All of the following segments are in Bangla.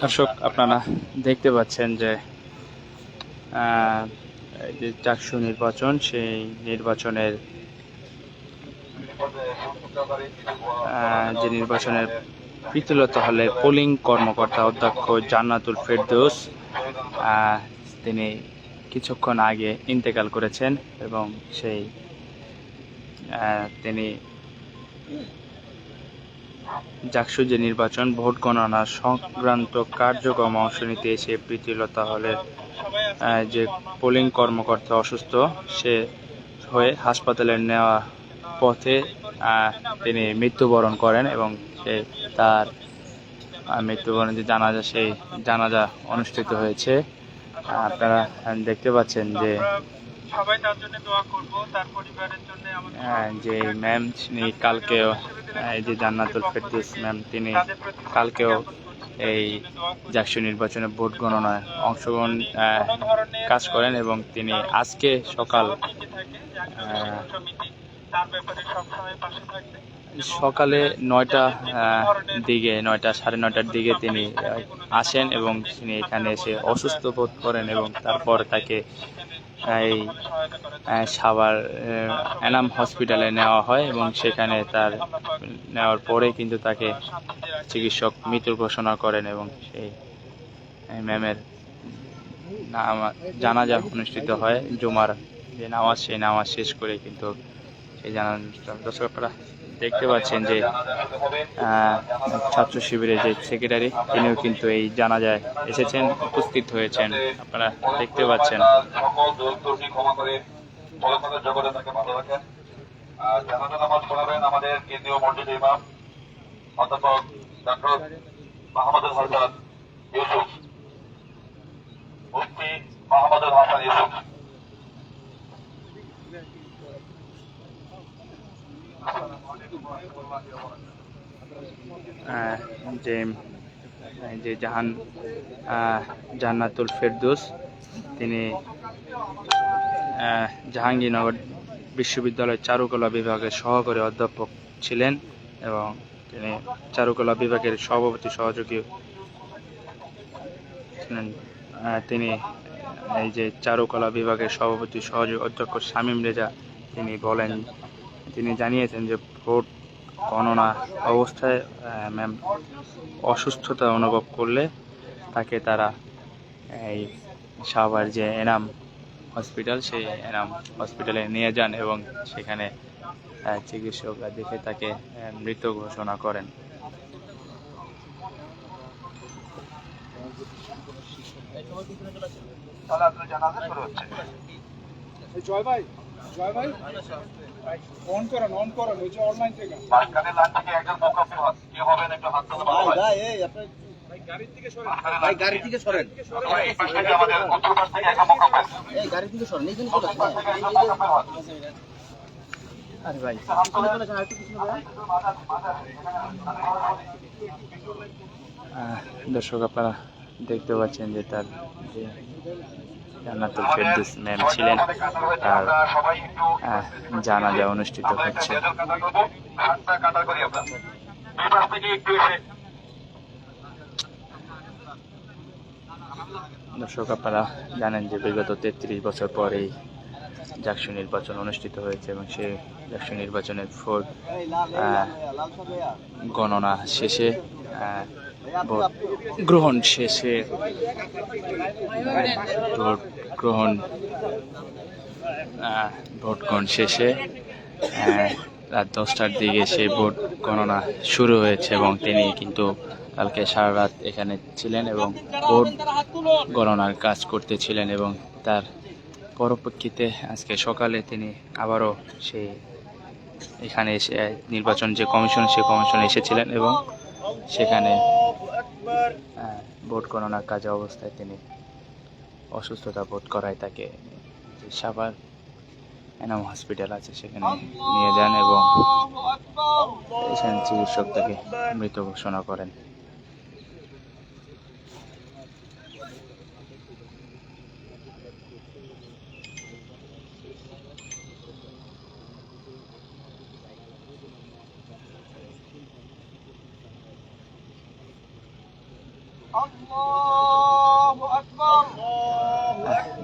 দর্শক, আপনারা দেখতে পাচ্ছেন যে যে চাকসু নির্বাচন, সেই নির্বাচনের যে নির্বাচনের প্রীতিলতা হলে পোলিং কর্মকর্তা অধ্যক্ষ জান্নাতুল ফেরদৌস তিনি কিছুক্ষণ আগে ইন্তেকাল করেছেন এবং সেই তিনি জাকসু যে নির্বাচন, ভোট গণনা সংক্রান্ত কার্যক্রম অংশ নিতে এসে প্রীতিলতা হলের যে পোলিং কর্মকর্তা অসুস্থ, সে হয়ে হাসপাতালে নেওয়া পথে তিনি মৃত্যুবরণ করেন এবং সে তার মৃত্যুবরণ যে জানাজা, সেই জানাজা অনুষ্ঠিত হয়েছে। আপনারা দেখতে পাচ্ছেন যে সবাই তার জন্য দোয়া করব তার পরিবারের জন্য আমাদের যে ম্যাম তিনি কালকেও এই যে জান্নাতুল ফেরদৌস ম্যাম তিনি কালকেও এই। জাকসু নির্বাচনে ভোট গণনায় অংশগ্রহণ কাজ করেন এবং তিনি আজকে সকাল সকালে নয়টা দিকে নয়টা সাড়ে নয়টার দিকে তিনি আসেন এবং তিনি এখানে এসে অসুস্থ বোধ করেন এবং তারপর তাকে এই সাভার অ্যানাম হসপিটালে নেওয়া হয় এবং সেখানে তার নেওয়ার পরে কিন্তু তাকে চিকিৎসক মৃত্যু ঘোষণা করেন এবং সেই ম্যামের জানাজা অনুষ্ঠিত হয়। জুমার যে নামাজ, সেই নামাজ শেষ করে কিন্তু সেই জানাজা দর্শক আপনারা দেখতে পাচ্ছেন যে ছাত্র শিবিরের যে সেক্রেটারি তিনিও কিন্তু এই জানাজায় এসেছেন উপস্থিত হয়েছেন আপনারা দেখতে পাচ্ছেন আমাদের কেন্দ্রীয় মসজিদ ইমাম অধ্যাপক ডক্টর মাহমুদুল মাহমুদুল হাসান ইউসুফ যে যে জাহান জান্নাতুল ফেরদৌস, তিনি জাহাঙ্গীরনগর বিশ্ববিদ্যালয়ের চারুকলা বিভাগের সহকারী অধ্যাপক ছিলেন এবং তিনি চারুকলা বিভাগের সভাপতি সহযোগী ছিলেন। তিনি এই যে চারুকলা বিভাগের সভাপতি সহযোগী অধ্যক্ষ শামীম রেজা, তিনি বলেন তিনি জানিয়েছেন যে ভোট গণনা অবস্থায় ম্যাম অসুস্থতা অনুভব করলে তাকে তারা এই সাভার যে এনাম হসপিটাল সেই এনাম হসপিটালে নিয়ে যান এবং সেখানে চিকিৎসকরা দেখে তাকে মৃত ঘোষণা করেন। জয় ভাই জয় ভাই। অন করেন অন করেন ওই যে অনলাইন থেকে। মাঝখানে লাইন থেকে একজন মোকাফি হন কে হবেন একটু হাত তুলে ভালো ভাই এই আপনার গাড়ির দিকে সরে ভাই লাইন গাড়ি থেকে। সরেন। অথবা পাশ থেকে আমাদের উত্তর পাশ থেকে একটা মোকাফি এই গাড়ি থেকে সরেন এইখানে চলে পাশ থেকে একজন মোকাফি হন আরে ভাই। হাত তুলে দর্শক আপনারা দেখতে পাচ্ছেন যে তার যে জান্নাতুল ফেরদৌস ম্যাম ছিলেন। তার জানাজা অনুষ্ঠিত হচ্ছে। দর্শক, আপনারা জানেন যে বিগত তেত্রিশ বছর পর জাকসু নির্বাচন অনুষ্ঠিত হয়েছে এবং সেই জাকসু নির্বাচনের ভোট গণনা শেষে ভোট গ্রহণ শেষে ভোট গ্রহণ ভোট গ্রহণ শেষে রাত দশটার দিকে সেই ভোট গণনা শুরু হয়েছে এবং তিনি কিন্তু কালকে সারা রাত এখানে ছিলেন এবং ভোট গণনার কাজ করতেছিলেন এবং তার পরপ্রেক্ষিতে আজকে সকালে তিনি আবারও সেই এখানে এসে, নির্বাচন যে কমিশন, সে কমিশনে এসেছিলেন এবং সেখানে ভোট গণনার কাজে অবস্থায় তিনি অসুস্থতা বোধ করায় তাকে সাভার এনাম হসপিটাল আছে সেখানে নিয়ে যান এবং চিকিৎসক তাকে মৃত ঘোষণা করেন।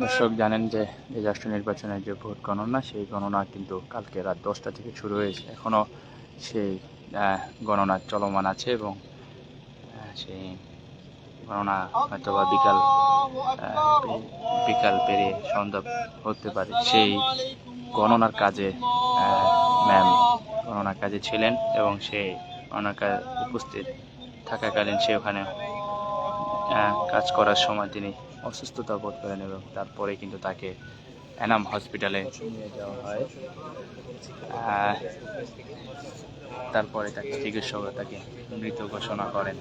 দর্শক জানেন যে এই রাষ্ট্র নির্বাচনের যে ভোট গণনা, সেই গণনা কিন্তু কালকে রাত দশটা থেকে শুরু হয়েছে। এখনও সেই গণনা চলমান আছে এবং সেই গণনা হয়তো বা বিকাল বিকাল পেরিয়ে সন্ধ্যা হতে পারে। সেই গণনার কাজে ম্যাম গণনার কাজে ছিলেন এবং সেই গণনার কাজে উপস্থিত থাকাকালীন সে ওখানে কাজ করার সময় তিনি অসুস্থতা বোধ করেন এবং তারপরে কিন্তু তাকে এনাম হসপিটালে নিয়ে যাওয়া হয়। আহ, তারপরে তাকে চিকিৎসকরা তাকে মৃত ঘোষণা করেন।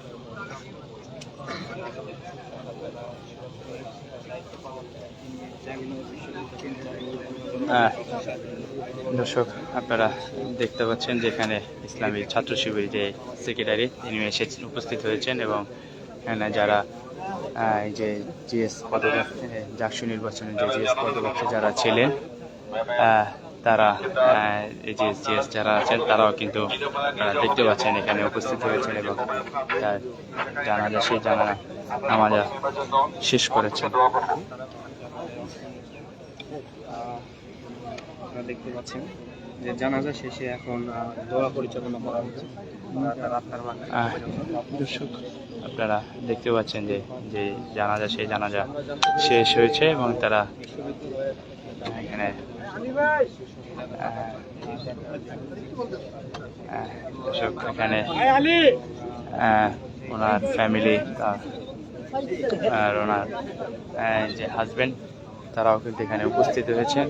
আহ, দর্শক আপনারা দেখতে পাচ্ছেন যে এখানে ইসলামী ছাত্র শিবির যে সেক্রেটারি তিনি এসে উপস্থিত হয়েছেন এবং এখানে যারা যে জিএস পদপ্রার্থী জাকসু নির্বাচনে যে জিএস পদপ্রার্থী যারা ছিলেন তারা এই যে জিএস যারা আছেন, তারাও কিন্তু দেখতে পাচ্ছেন, এখানে উপস্থিত হয়েছেন এবং তার জানাজা, সেই জানা নামাজা শেষ করেছেন। দেখতে পাচ্ছেন যে জানাজা শেষে এখন দোয়া পরিচালনা করা হচ্ছে। দর্শক আপনারা দেখতে পাচ্ছেন যে যে জানাজা সেই জানাজা শেষ হয়েছে এবং তারা এখানে দর্শক এখানে ওনার ফ্যামিলি আর ওনার যে হাজবেন্ড তারাও কিন্তু এখানে উপস্থিত হয়েছেন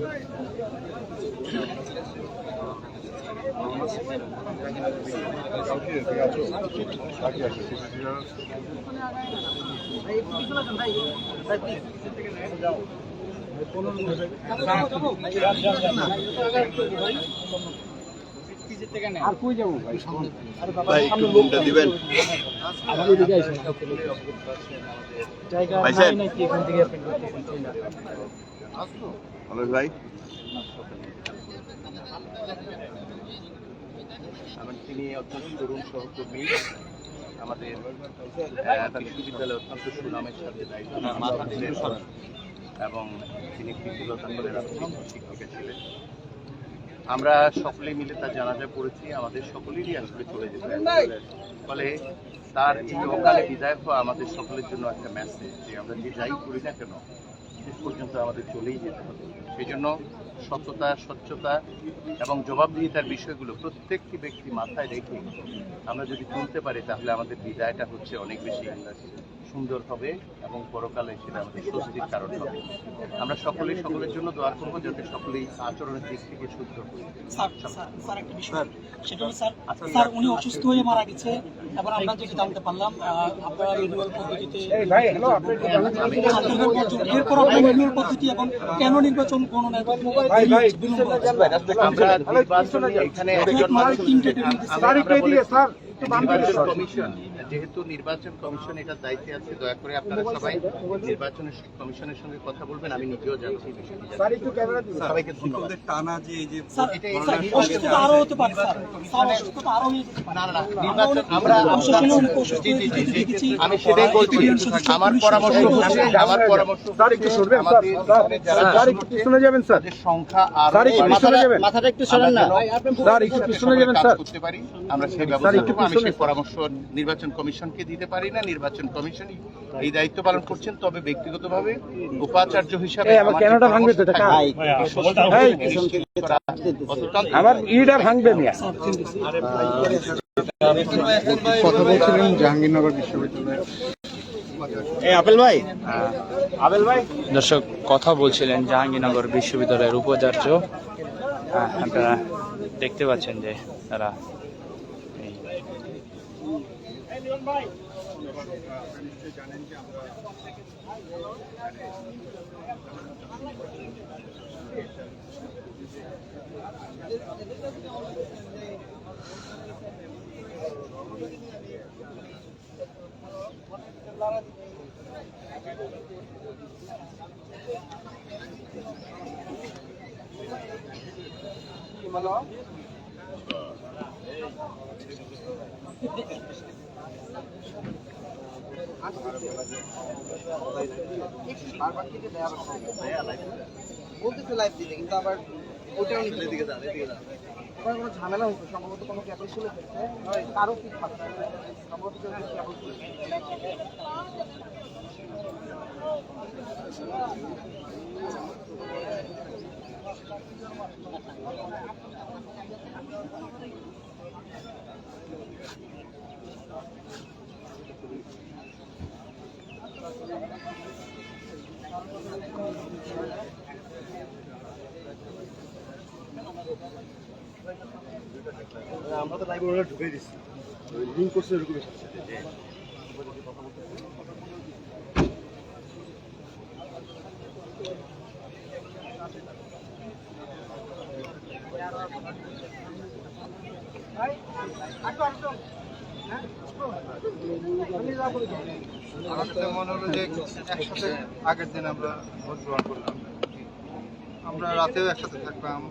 আর কই যাব ভাই একটু ঘুমটা দিবেন। জায়গা নাই নাকি এখান থেকে আপনি অনুজ ভাই। এবং তিনি অত্যন্ত তরুণ সহকর্মী। আমাদের বিশ্ববিদ্যালয়ে অত্যন্ত সুনামের সাথে দায়িত্ব এবং তিনি কৃতিলতা করে রাজনৈতিক শিক্ষিকা ছিলেন আমরা সকলে মিলে তার জানাজা পড়েছি। আমাদের সকলেরই আসলে চলে যেতে। ফলে তার এই অকালে বিদায় হওয়া আমাদের সকলের জন্য একটা মেসেজ যে আমরা যে যাই করি না কেন শেষ পর্যন্ত আমাদের চলেই যেতে হবে। সেই জন্য সততা স্বচ্ছতা এবং জবাবদিহিতার বিষয়গুলো প্রত্যেকটি ব্যক্তি মাথায় রেখে আমরা যদি তুলতে পারি, তাহলে আমাদের বিদায়টা হচ্ছে অনেক বেশি। সুন্দর হবে এবং পরকালে সেটা আমাদের স্বস্তির কারণ হবে। আমরা সকলেই সকলের জন্য দোয়া করব যাতে সকলেই আচরণের দিক থেকে শুদ্ধ হই স্যার স্যার স্যার একটা বিষয় সেটা স্যার স্যার উনি অসুস্থ হয়ে মারা গেছে এবং আমরা যেটা জানতে পারলাম আপনারা রিনিউয়াল পদ্ধতিতে। এরপর আপনার রিনিউয়াল পদ্ধতি এবং কেন নির্বাচন এখানে একজন মানুষ তিনটে। কমিশন। যেহেতু নির্বাচন কমিশন এটার দায়িত্বে আছে দয়া করে আপনারা সবাই নির্বাচন কমিশনের সঙ্গে কথা বলবেন আমি নিজেও যাচ্ছি এই বিষয়টি জানতে। স্যার একটু ক্যামেরা দিন। সবাইকে ধন্যবাদ। আমি সেটাই বলছি। আমার পরামর্শ হচ্ছে আমার পরামর্শ সংখ্যা আর একটু পিছনে যাবেন। মাথাটা একটু সরান না। স্যার। একটু পিছনে যাবেন স্যার পারি আমরা সেই ব্যবস্থা একটু আমি সেই পরামর্শ নির্বাচন কমিশনকে দিতে পারি না নির্বাচন কমিশনই এই দায়িত্ব পালন করছেন তবে ব্যক্তিগতভাবে উপাচার্য হিসাবে আমার ইটা ভাঙবে কথা বলছিলেন জাহাঙ্গীরনগর বিশ্ববিদ্যালয়ে এই আপেল ভাই। আবেল ভাই। দর্শক কথা বলছিলেন জাহাঙ্গীরনগর বিশ্ববিদ্যালয়ের উপাচার্য। আহ, আপনারা দেখতে পাচ্ছেন যে তারা ভাই। নিশ্চয়ই জানেন যে আমরা হ্যালো বলতেছে লাইভ দিতে কিন্তু আবার ওটাও নিতে দিকে যান এদিকে যান। কোনো ঝামেলা হয়েছে সম্ভবত কোনো ক্যাবল খুলে ফেলছে কারও পিক ফাটছে সম্ভবত ক্যাবল আমরা তো লাইভ ওরা ঢুকে দিচ্ছি লিঙ্ক করছে এরকম একসাথে আগের দিন আমরা ভোট আমরা রাতেও একসাথে থাকলাম।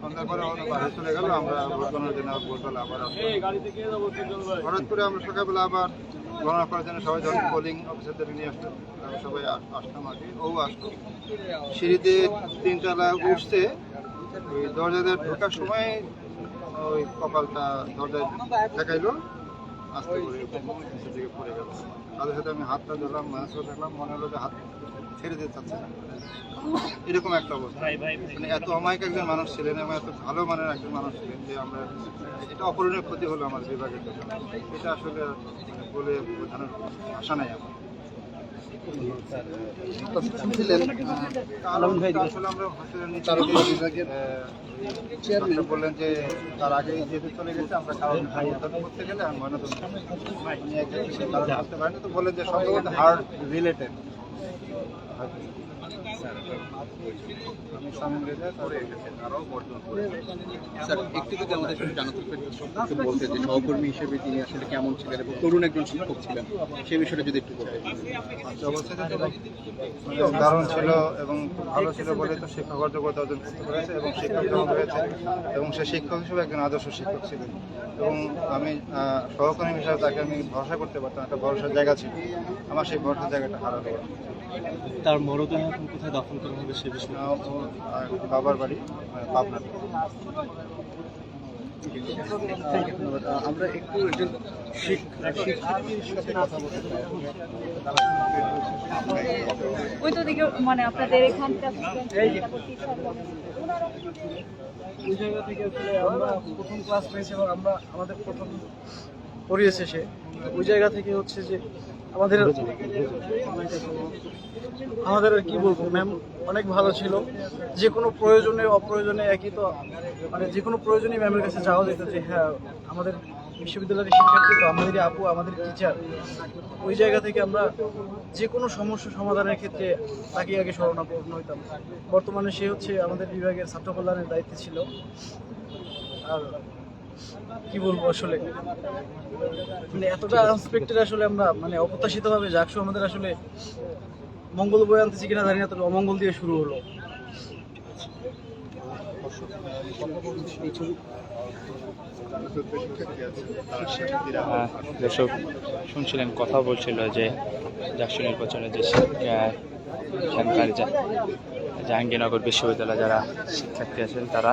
সন্ধ্যার পরে আমরা বাইরে চলে গেল, আমরা ভোট গণনার জন্য ভোরবেলা আবার। হঠাৎ করে আমরা সকালবেলা আবার গণনা করার জন্য সবাই যখন পোলিং অফিসারদের নিয়ে আসলাম সবাই আস- আসলাম আর কি। ও আসলো। সিঁড়িতে তিনতলা ওই দরজাতে ঢোকার সময় ওই কপালটা দরজায় দেখাইলো আস্তে করে দিকে পড়ে গেল। তাদের সাথে আমি হাতটা ধরলাম মাছ দেখলাম মনে হলো যে হাত ছেড়ে দিতে চাচ্ছে না। এরকম একটা অবস্থা। মানে এত অমায়িক একজন মানুষ ছিলেন এবং এত ভালো মানের একজন মানুষ ছিলেন যে আমরা এটা অপরণীয় ক্ষতি হলো আমার বিভাগের জন্য। এটা আসলে বলে বোঝানোর ভাষা নাই আমার। আসলে আমরা হসপিটালের নিচে বিভাগের বললেন যে তার আগে যেহেতু চলে গেছে আমরা কারণ করতে গেলে আর ময়নাতদন্ত তো বললেন যে সম্ভবত হার্ট রিলেটেড আমি সামিল রেজা পরে আরও বর্জন করে স্যার একটু যদি আমাদের সাথে জানাতে সম্পর্কে বলতে যে সহকর্মী হিসেবে তিনি আসলে কেমন ছিলেন এবং তরুণ একজন শিক্ষক ছিলেন সেই বিষয়টা যদি একটু বলতেন। আচ্ছা মানে দারুণ ছিল এবং খুব ভালো ছিল বলে তো শিক্ষক যোগ্যতা অর্জন করতে পেরেছে এবং শিক্ষক যখন হয়েছে এবং সে শিক্ষক হিসেবে একজন আদর্শ শিক্ষক ছিলেন। এবং আমি সহকর্মী হিসাবে তাকে আমি ভরসা করতে পারতাম একটা ভরসার জায়গা ছিল। আমার সেই ভরসার জায়গাটা হারালো। তার মরদেহ এখন কোথায় দাফন করা হবে সে বিষয়ে বাবার বাড়ি আহ, আমরা একটু ওই তো দিকে মানে আপনাদের এখানকার ওই জায়গা থেকে আমরা প্রথম ক্লাস পেয়েছি এবং আমরা আমাদের প্রথম পড়িয়েছে সে। ওই জায়গা থেকে হচ্ছে যে আমাদের আমাদের আর কি বলব ম্যাম অনেক ভালো ছিল। যে কোনো প্রয়োজনে অপ্রয়োজনে একই তো মানে যে কোনো প্রয়োজনে ম্যামের কাছে যাওয়া যেত যে হ্যাঁ আমাদের বিশ্ববিদ্যালয়ের শিক্ষার্থী তো আমাদের আপু আমাদের টিচার ওই জায়গা থেকে আমরা যে কোনো সমস্যা সমাধানের ক্ষেত্রে তাকে আগে শরণাপন্ন হইতাম। বর্তমানে সে হচ্ছে আমাদের বিভাগের ছাত্র কল্যাণের দায়িত্বে ছিল। আর কি বলব আসলে? মানে এতটা আনএক্সপেক্টেড আসলে আমরা মানে অপ্রত্যাশিতভাবে জাকসু আমাদের আসলে মঙ্গল বই আনতেছি কিনা জানি না, তবে অমঙ্গল দিয়ে শুরু হলো। দর্শক, শুনছিলেন কথা বলছিল যে জাকসু নির্বাচনে যে যা- জাহাঙ্গীরনগর বিশ্ববিদ্যালয়ে যারা শিক্ষার্থী আছেন, তারা